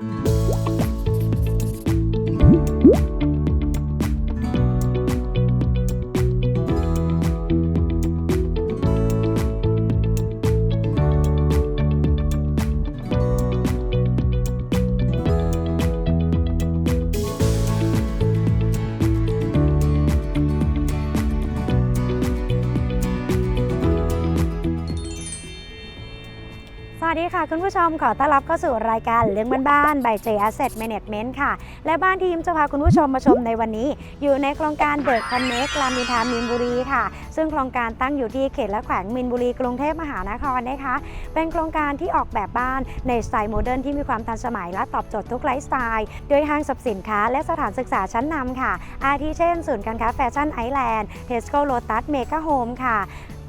ส วัสดีค่ะ คุณผู้ชมขอต้อนรับเข้าสู่รายการเรื่องบ้านๆ by J Asset Management ค่ะ และบ้านทีมจะพาคุณผู้ชมมาชมในวันนี้ อยู่ในโครงการเด e c คอนเน c t รามินทามีนบุรีค่ะ ซึ่งโครงการตั้งอยู่ที่เขตและแขวงมีนบุรีกรุงเทพมหานครนะคะ เป็นโครงการที่ออกแบบบ้านในสไตล์โมเดิร์นที่มีความทันสมัยและตอบโจทย์ทุกไลฟ์สไตล์ โดยห้างสรรพสินค้าและสถานศึกษาชั้นนำค่ะ อาทิเช่น ศูนย์การค้าแฟชั่นไอแลนด์เทสโก้โลตัสเมกาโฮมค่ะ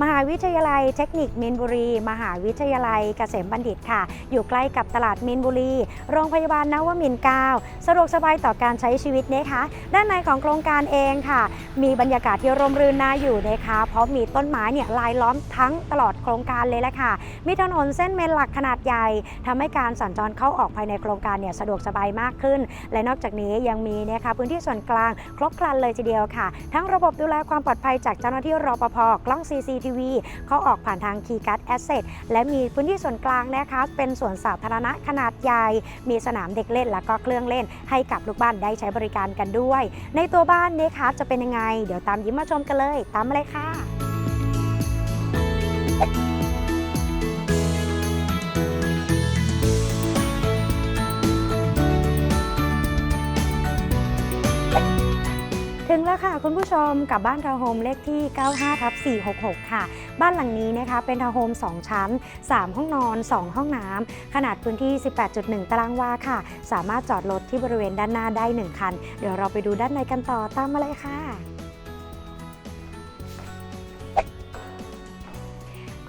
มหาวิทยาลัยเทคนิคมีนบุรี มหาวิทยาลัยเกษมบัณฑิตค่ะ อยู่ใกล้กับตลาดมีนบุรี โรงพยาบาลนวมินทร์9สะดวกสบายต่อการใช้ชีวิตนะคะด้านในของโครงการเองค่ะ มีบรรยากาศที่ร่มรื่นน่าอยู่นะคะ เพราะมีต้นไม้เนี่ยลายล้อมทั้งตลอดโครงการเลยแหละค่ะ มีถนนเส้นเมนหลักขนาดใหญ่ทำให้การสัญจรเข้าออกภายในโครงการเนี่ยสะดวกสบายมากขึ้น และนอกจากนี้ยังมีนะคะพื้นที่ส่วนกลางครบครันเลยทีเดียวค่ะ ทั้งระบบดูแลความปลอดภัยจากเจ้าหน้าที่รปภกล้อง CCTV เข้าออกผ่านทางคีการ์ดแอสเซทและมีพื้นที่ส่วนกลางนะคะ เป็นสวนสาธารณะขนาดใหญ่ มีสนามเด็กเล่น และก็เครื่องเล่น ให้กับลูกบ้านได้ใช้บริการกันด้วย ในตัวบ้านนะคะจะเป็นยังไง เดี๋ยวตามยิ้มมาชมกันเลย ตามมาเลยค่ะ ถึงแล้วค่ะคุณผู้ชมกับบ้านทาวน์โฮมเลขที่ 95ทับ466 ค่ะ บ้านหลังนี้นะคะเป็นทาวน์โฮม 2 ชั้น 3 ห้องนอน 2 ห้องน้ำขนาดพื้นที่ 18.1 ตารางวาค่ะ สามารถจอดรถที่บริเวณด้านหน้าได้ 1 คัน เดี๋ยวเราไปดูด้านในกันต่อตามมาเลยค่ะ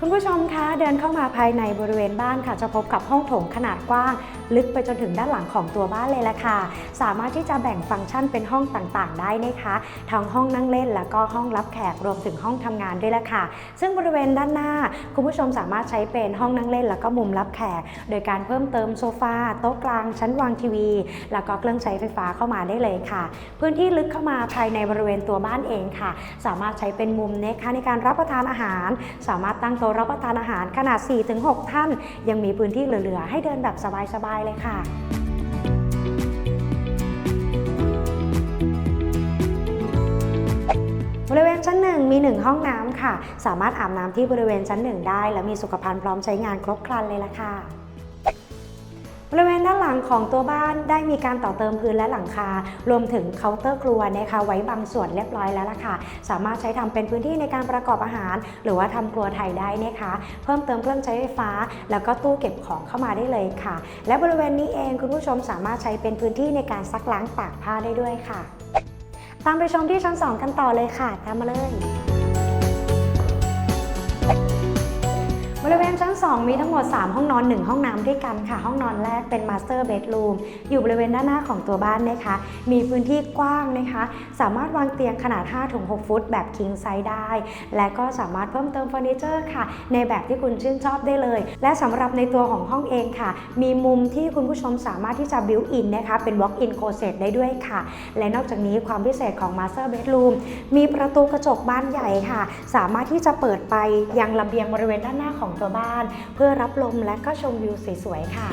คุณผู้ชมคะเดินเข้ามาภายในบริเวณบ้านค่ะ จะพบกับห้องโถงขนาดกว้าง ลึกไปจนถึงด้านหลังของตัวบ้านเลยละค่ะ สามารถที่จะแบ่งฟังก์ชันเป็นห้องต่างๆ ได้นะคะทั้งห้องนั่งเล่น แล้วก็ห้องรับแขกรวมถึงห้องทำงานด้วยละค่ะ ซึ่งบริเวณด้านหน้า คุณผู้ชมสามารถใช้เป็นห้องนั่งเล่น แล้วก็มุมรับแขก โดยการเพิ่มเติมโซฟาโต๊ะกลางชั้นวางทีวี แล้วก็เครื่องใช้ไฟฟ้าเข้ามาได้เลยค่ะ พื้นที่ลึกเข้ามาภายในบริเวณตัวบ้านเองค่ะ สามารถใช้เป็นมุมนะคะในการรับประทานอาหาร สามารถตั้งโต๊ะรับประทานอาหารขนาด 4-6 ท่าน ยังมีพื้นที่เหลือ ๆ ให้เดินแบบสบาย ๆ เลยค่ะบริเวณชั้นหนึ่งมี 1 ห้องน้ำค่ะ สามารถอาบน้ำที่บริเวณชั้นหนึ่งได้ และมีสุขภัณฑ์พร้อมใช้งานครบครันเลยล่ะค่ะ บริเวณด้านหลังของตัวบ้านได้มีการต่อเติมพื้นและหลังคา รวมถึงเคาน์เตอร์ครัวนะคะไว้บางส่วนเรียบร้อยแล้วล่ะค่ะ สามารถใช้ทำเป็นพื้นที่ในการประกอบอาหาร หรือว่าทำครัวไทยได้นะคะ เพิ่มเติมเครื่องใช้ไฟฟ้า แล้วก็ตู้เก็บของเข้ามาได้เลยค่ะ และบริเวณนี้เองคุณผู้ชมสามารถใช้เป็นพื้นที่ในการซักล้างตากผ้าได้ด้วยค่ะ ตามไปชมที่ชั้น 2 กันต่อเลยค่ะ ตามมาเลย ชั้น 2 มีทั้งหมด 3 ห้องนอน 1 ห้องน้ำด้วยกันค่ะ ห้องนอนแรกเป็นมาสเตอร์เบดรูมอยู่บริเวณด้านหน้าของตัวบ้านนะคะ มีพื้นที่กว้างนะคะ สามารถวางเตียงขนาด5-6ฟุต แบบคิงไซส์ได้ และก็สามารถเพิ่มเติมเฟอร์นิเจอร์ค่ะ ในแบบที่คุณชื่นชอบได้เลย และสำหรับในตัวของห้องเองค่ะ มีมุมที่คุณผู้ชมสามารถที่จะบิวอินนะคะเป็น walk in closet ได้ด้วยค่ะ และนอกจากนี้ความพิเศษของ Master Bedroom มีประตูกระจกบานใหญ่ค่ะ สามารถที่จะเปิดไปยังระเบียงบริเวณด้านหน้าของตัวบ้านเพื่อรับลมและก็ชมวิวสวยๆค่ะ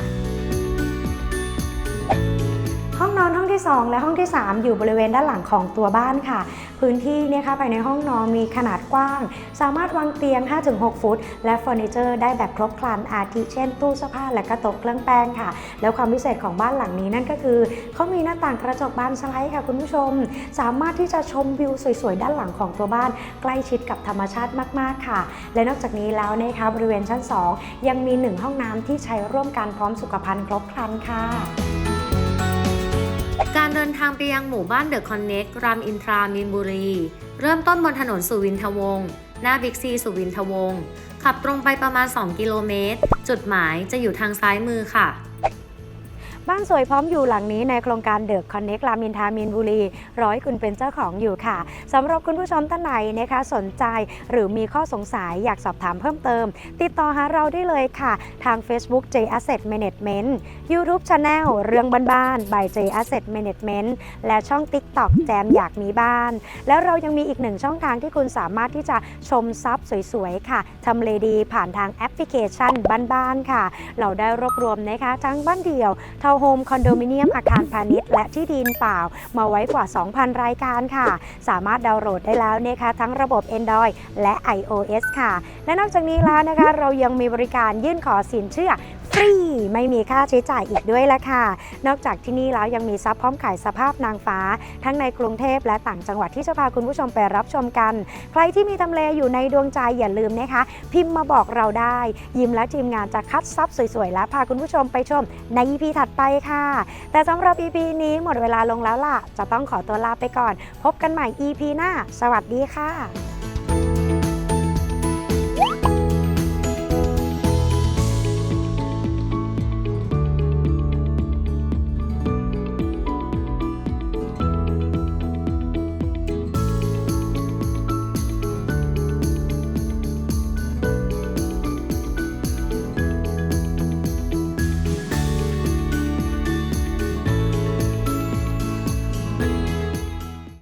ห้องนอนห้องที่ 2 และห้องที่ 3 อยู่บริเวณด้านหลังของตัวบ้านค่ะ พื้นที่เนี่ยค่ะภายในห้องนอนมีขนาดกว้าง สามารถวางเตียง 5-6 ฟุต และเฟอร์นิเจอร์ได้แบบครบครันอาทิเช่น ตู้เสื้อผ้าและก็โต๊ะเครื่องแป้งค่ะ แล้วความพิเศษของบ้านหลังนี้นั่นก็คือเขามีหน้าต่างกระจกบานสไลด์ค่ะคุณผู้ชม สามารถที่จะชมวิวสวยๆด้านหลังของตัวบ้าน ใกล้ชิดกับธรรมชาติมากๆค่ะ และนอกจากนี้แล้วนะคะบริเวณชั้น 2 ยังมี 1 ห้องน้ำที่ใช้ร่วมกันพร้อมสุขภัณฑ์ครบครันค่ะ การเดินทางไปยังหมู่บ้านเดอะคอนเน็กรามอินทรามีนบุรี เริ่มต้นบนถนนสุวินทวงศ์หน้าบิ๊กซีสุวินทวงศ์ขับตรงไปประมาณ 2 กิโลเมตร จุดหมายจะอยู่ทางซ้ายมือค่ะ บ้านสวยพร้อมอยู่หลังนี้ในโครงการเดอะคอนเน็กรามินทามีนบุรีร้อยคุณเป็นเจ้าของอยู่ค่ะสำหรับคุณผู้ชมท่านไหนนะคะสนใจหรือมีข้อสงสัยอยากสอบถามเพิ่มเติม ติดต่อหาเราได้เลยค่ะ ทาง Facebook J Asset Management YouTube Channel เรื่องบ้านๆ by J Asset Management และช่อง TikTok แจมอยากมีบ้าน แล้วเรายังมีอีกหนึ่งช่องทางที่คุณสามารถที่จะชมทรัพย์สวยๆ ค่ะทำเลดีผ่านทางแอปพลิเคชันบ้านๆค่ะ เราได้รวบรวมนะคะทั้งบ้านเดี่ยวเท่าโฮมคอนโดมิเนียมอาคารพาณิชย์และที่ดินเปล่า มาไว้กว่า 2,000 รายการค่ะ สามารถดาวน์โหลดได้แล้วนะคะทั้งระบบ Android และ iOS ค่ะ และนอกจากนี้แล้วนะคะเรายังมีบริการยื่นขอสินเชื่อ ฟรี ไม่มีค่าใช้จ่ายอีกด้วยละค่ะ นอกจากที่นี่แล้วยังมีซับพร้อมขายสภาพนางฟ้า ทั้งในกรุงเทพและต่างจังหวัดที่จะพาคุณผู้ชมไปรับชมกัน ใครที่มีทำเลอยู่ในดวงใจอย่าลืมนะคะ พิมพ์มาบอกเราได้ ยิมและทีมงานจะคัดซับสวยๆ และพาคุณผู้ชมไปชมใน EP ถัดไปค่ะ แต่สำหรับ EP นี้หมดเวลาลงแล้วล่ะ จะต้องขอตัวลาไปก่อน พบกันใหม่ EP หน้า สวัสดีค่ะ